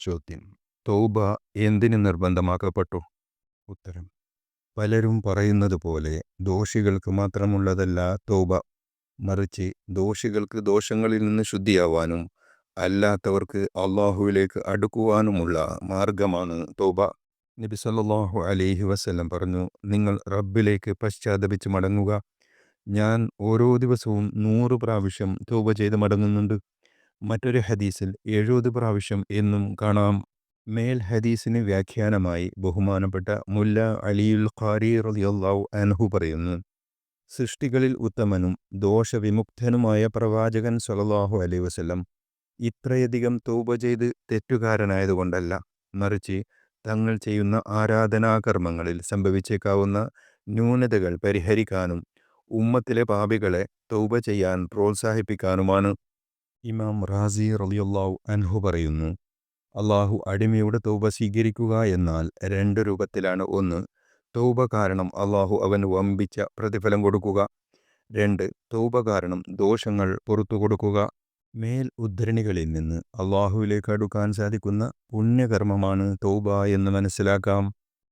ചോദ്യം. തൗബ എന്തിന് നിർബന്ധമാക്കപ്പെട്ടു? ഉത്തരം. പലരും പറയുന്നത് പോലെ ദോഷികൾക്ക് മാത്രമുള്ളതല്ല തൗബ. മറിച്ച് ദോഷികൾക്ക് ദോഷങ്ങളിൽ നിന്ന് ശുദ്ധിയാവാനും അല്ലാത്തവർക്ക് അള്ളാഹുവിലേക്ക് അടുക്കുവാനുമുള്ള മാർഗമാണ് തൗബ. നബി സല്ലാഹു അലൈഹി വസല്ലം പറഞ്ഞു നിങ്ങൾ റബ്ബിലേക്ക് പശ്ചാത്തപിച്ച് മടങ്ങുക. ഞാൻ ഓരോ ദിവസവും നൂറ് പ്രാവശ്യം തൗബ ചെയ്ത് മടങ്ങുന്നുണ്ട്. മറ്റൊരു ഹദീസിൽ എഴുപത് പ്രാവശ്യം എന്നും കാണാം. മേൽ ഹദീസിന് വ്യാഖ്യാനമായി ബഹുമാനപ്പെട്ട മുല്ല അലിയുൽ ഖാരി റലിയല്ലാവു അൻഹു പറയുന്നു സൃഷ്ടികളിൽ ഉത്തമനും ദോഷവിമുക്തനുമായ പ്രവാചകൻ സല്ലല്ലാഹു അലൈ വസ്ലം ഇത്രയധികം തൂപ ചെയ്ത് തെറ്റുകാരനായതുകൊണ്ടല്ല മറിച്ച് തങ്ങൾ ചെയ്യുന്ന ആരാധനാകർമ്മങ്ങളിൽ സംഭവിച്ചേക്കാവുന്ന ന്യൂനതകൾ പരിഹരിക്കാനും ഉമ്മത്തിലെ പാപികളെ തൗബ ചെയ്യാൻ പ്രോത്സാഹിപ്പിക്കാനുമാണ് ഇമാം റാസി റലിയുള്ളാഹു അൻഹു പറയുന്നു അള്ളാഹു അടിമയുടെ തൗബ സ്വീകരിക്കുക എന്നാൽ രണ്ട് രൂപത്തിലാണ് ഒന്ന് തൗബ കാരണം അള്ളാഹു അവന് വമ്പിച്ച പ്രതിഫലം കൊടുക്കുക രണ്ട് തൗബ കാരണം ദോഷങ്ങൾ പുറത്തു കൊടുക്കുക മേൽ ഉദ്ധരണികളിൽ നിന്ന് അള്ളാഹുവിലേക്ക് അടുക്കാൻ സാധിക്കുന്ന പുണ്യകർമ്മമാണ് തൗബ എന്ന് മനസ്സിലാക്കാം.